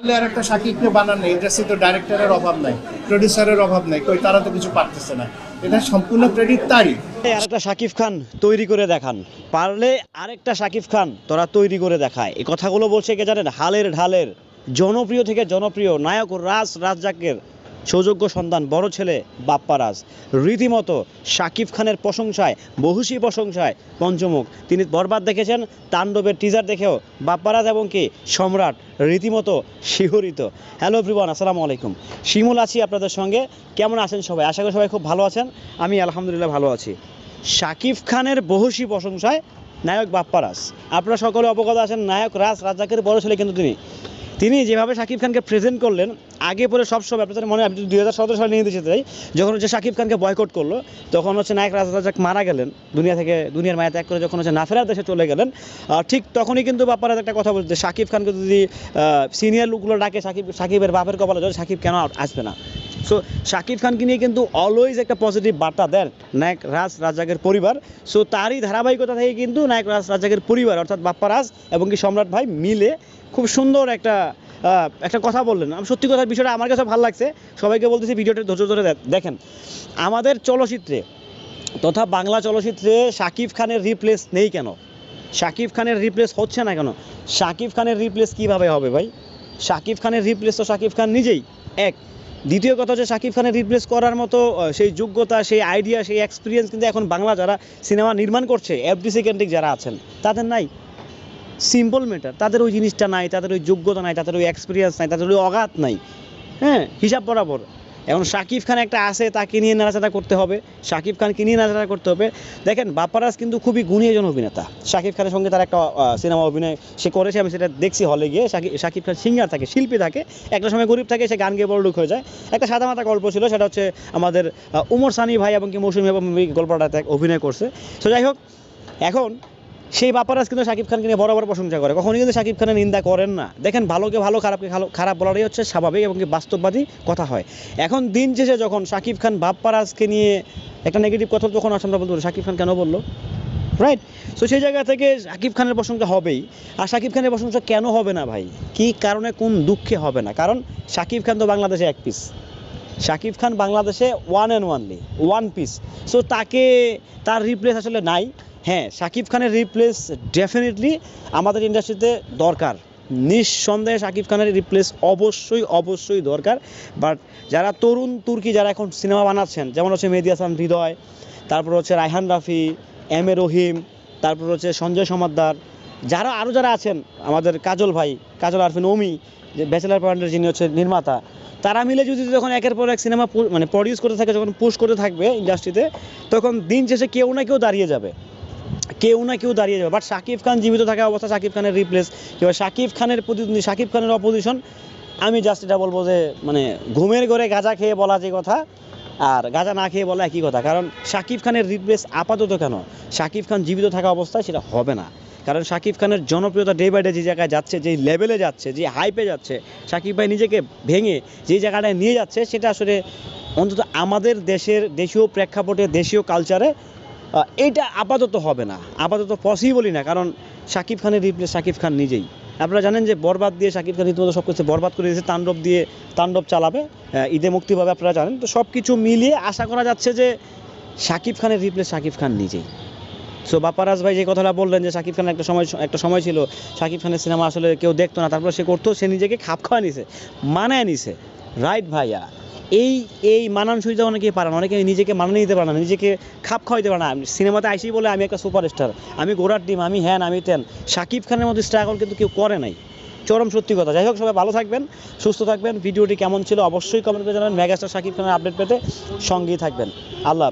পারলে আর একটা বানান নেই। ডাইরেক্টরের অভাব নাই প্রডিউসারের অভাব নাই, কই তারা তো কিছু পারতেছে না। এটা সম্পূর্ণ ক্রেডিট তারই। শাকিব খান তৈরি করে দেখান। পারলে আরেকটা শাকিব খান তোরা তৈরি করে দেখায়। এই কথাগুলো বলছে কে জানেন? হালের ঢালের। জনপ্রিয় থেকে জনপ্রিয়। নায়ক রাজ রাজ্জাকের। সৌযোগ্য সন্তান, বড় ছেলে বাপ্পারাজ। রীতিমতো শাকিব খানের প্রশংসায়, বহুশী প্রশংসায় পঞ্চমুখ। তিনি বরবাদ দেখেছেন, তাণ্ডবের টিজার দেখেও বাপ্পারাজ এবং কি সম্রাট রীতিমতো শিহরিত। হ্যালো এভরিওয়ান আসসালামু আলাইকুম। শিমুল আছি আপনাদের সঙ্গে। কেমন আছেন সবাই? আশা করি সবাই খুব ভালো আছেন। আমি আলহামদুলিল্লাহ ভালো আছি। শাকিব খানের বহুশী প্রশংসায় নায়ক বাপ্পারাজ। আপনারা সকলে অবগত আছেন, নায়ক রাজ, রাজাকের বড় ছেলে কিন্তু তিনি। তিনি যেভাবে শাকিব খানকে প্রেজেন্ট করলেন, আগে পরে সবসময় আপনাদের মনে হয় দুই হাজার সতেরো সালে নিয়ে দিতে চাই যখন হচ্ছে শাকিব খানকে বয়কট করল, তখন হচ্ছে নায়ক রাজ রাজ্জাক মারা গেলেন, দুনিয়া থেকে, দুনিয়ার মায়া ত্যাগ করে যখন হচ্ছে নাফেরার দেশে চলে গেলেন। ঠিক তখনই কিন্তু বাপ্পারাজ একটা কথা বলতে শাকিব খানকে যদি সিনিয়র লোকগুলো ডাকে, শাকিব, শাকিবের বাপের কপালে যায় শাকিব কেন আসবে না? সো শাকিব খানকে নিয়ে কিন্তু অলওয়েজ একটা পজিটিভ বার্তা দেন নায়ক রাজ রাজাকের পরিবার। সো তারই ধারাবাহিকতা থেকে কিন্তু নায়ক রাজ রাজাকের পরিবার, অর্থাৎ বাপ্পা রাজ এবং কি সম্রাট ভাই মিলে খুব সুন্দর একটা একটা কথা বললেন। আমি সত্যি কথা বিষয়টা আমার কাছে ভালো লাগছে। সবাইকে বলতেছি ভিডিওটা ধৈর্য ধরে দেখেন। আমাদের চলচ্চিত্রে তথা বাংলা চলচ্চিত্রে শাকিব খানের রিপ্লেস নেই কেন? শাকিব খানের রিপ্লেস হচ্ছে না কেন? শাকিব খানের রিপ্লেস কীভাবে হবে ভাই? শাকিব খানের রিপ্লেস তো শাকিব খান নিজেই। এক, দ্বিতীয় কথা হচ্ছে শাকিব খানের রিপ্লেস করার মতো সেই যোগ্যতা, সেই আইডিয়া সেই এক্সপিরিয়েন্স কিন্তু এখন বাংলা যারা সিনেমা নির্মাণ করছে এফডিসি কেন্দ্রিক যারা আছেন, তাদের নাই। সিম্পল ম্যাটার তাদের ওই জিনিসটা নাই, তাদের ওই যোগ্যতা নাই, তাদের ওই এক্সপিরিয়েন্স নাই, তাদের ওই অগাধ নাই। হ্যাঁ হিসাব বরাবর। এখন শাকিব খান একটা আছে, তাকে নিয়ে নাড়াচাড়া করতে হবে। শাকিব খানকে নিয়ে নাড়াচাড়া করতে হবে। দেখেন, বাপ্পারাজ কিন্তু খুবই গুণী একজন অভিনেতা। শাকিব খানের সঙ্গে তার একটা সিনেমা অভিনয় সে করেছে, আমি সেটা দেখছি হলে গিয়ে। শাকিব শাকিব খান সিঙ্গার থাকে, শিল্পী থাকে। একটা সময় গরিব থাকে, সে গান গিয়ে বড় হয়ে যায়। একটা সাদা মাথা গল্প ছিল, সেটা হচ্ছে আমাদের উমর সানি ভাই এবং কি মৌসুমী এবং গল্পটাতে অভিনয় করছে। তো যাই হোক, এখন সেই বাপারাজ কিন্তু শাকিব খানকে নিয়ে বরাবর প্রশংসা করে। কখনই কিন্তু শাকিব খানের নিন্দা করেন না। দেখেন, ভালোকে ভালো, খারাপকে খারাপ বলারই হচ্ছে স্বাভাবিক এবং বাস্তববাদী কথা হয়। এখন দিন শেষে যখন শাকিব খান বাপ্পারাজকে নিয়ে একটা নেগেটিভ কথা যখন আসলে বলতে শাকিব খান কেন বলল? রাইট সো সেই জায়গা থেকে শাকিব খানের প্রশংসা হবেই। আর শাকিব খানের প্রশংসা কেন হবে না ভাই? কি কারণে, কোন দুঃখে হবে না? কারণ শাকিব খান তো বাংলাদেশে এক পিস শাকিব খান বাংলাদেশে one and only one piece so তাকে, তার রিপ্লেস আসলে নাই। হ্যাঁ শাকিব খানের রিপ্লেস ডেফিনেটলি আমাদের ইন্ডাস্ট্রিতে দরকার। নিঃসন্দেহে শাকিব খানের রিপ্লেস অবশ্যই অবশ্যই দরকার। বাট যারা তরুণ তুর্কি যারা এখন সিনেমা বানাচ্ছেন, যেমন হচ্ছে মেহেদি হাসান, হৃদয়, তারপর হচ্ছে রায়হান রাফি, এম এ রহিম, তারপর হচ্ছে সঞ্জয় সমাদ্দার, যারা আরও যারা আছেন, আমাদের কাজল ভাই, কাজল আরফিন ওমি, যে ব্যাচেলার পয়েন্টের যিনি হচ্ছে নির্মাতা, তারা মিলে যদি যখন একের পর এক সিনেমা মানে প্রডিউস করতে থাকে, যখন পুশ করতে থাকবে ইন্ডাস্ট্রিতে তখন দিন শেষে কেউ না কেউ দাঁড়িয়ে যাবে। কেউ না কেউ দাঁড়িয়ে যাবে। বাট শাকিব খান জীবিত থাকা অবস্থা শাকিব খানের রিপ্লেস কিংবা শাকিব খানের প্রতিদ্বন্দ্বী শাকিব খানের অপোজিশন আমি জাস্ট এটা বলব যে মানে ঘুমের ঘরে গাঁজা খেয়ে বলা যে কথা, আর গাঁজা না খেয়ে বলা একই কথা। কারণ শাকিব খানের রিপ্লেস আপাতত কেন? শাকিব খান জীবিত থাকা অবস্থায় সেটা হবে না। কারণ শাকিব খানের জনপ্রিয়তা ডে বাই ডে যে জায়গায় যাচ্ছে, যেই লেভেলে যাচ্ছে যে হাইপে যাচ্ছে শাকিব ভাই নিজেকে ভেঙে যেই জায়গাটায় নিয়ে যাচ্ছে, সেটা আসলে অন্তত আমাদের দেশের দেশীয় প্রেক্ষাপটে, দেশীয় কালচারে এইটা আপাতত হবে না। আপাতত পসিবলই না, কারণ শাকিব খানের রিপ্লেস শাকিব খান নিজেই। আপনারা জানেন যে বরবাদ দিয়ে শাকিব খান রীতিমতো সব কিছু বরবাদ করে দিয়েছে, তাণ্ডব দিয়ে তাণ্ডব চালাবে ঈদে মুক্তি পাবে আপনারা জানেন। তো সব কিছু মিলিয়ে আশা করা যাচ্ছে যে শাকিব খানের রিপ্লেস শাকিব খান নিজেই। সো বাপারাজ ভাই যে কথাটা বললেন যে শাকিব খান একটা সময় একটা সময় ছিল শাকিব খানের সিনেমা আসলে কেউ দেখতো না, তারপর সে করতো, সে নিজেকে খাপ খাওয়া নিছে, মানায় নিছে। রাইট ভাইয়া? এই এই মানানসইটা অনেকে পারে না, অনেকে নিজেকে মানিয়ে নিতে পারে না, নিজেকে খাপ খাওয়াইতে পারে না। সিনেমাতে আইসি বলে আমি একটা সুপারস্টার, আমি গোড়ার ডিম আমি হ্যান, আমি তেন শাকিব খানের মতো স্ট্রাগল কিন্তু কেউ করে নাই। চরম সত্যি কথা। যাই হোক, সবাই ভালো থাকবেন, সুস্থ থাকবেন। ভিডিওটি কেমন ছিল অবশ্যই কমেন্ট করে জানাবেন। মেগাস্টার শাকিব খানের আপডেট পেতে সঙ্গেই থাকবেন। আল্লাহ।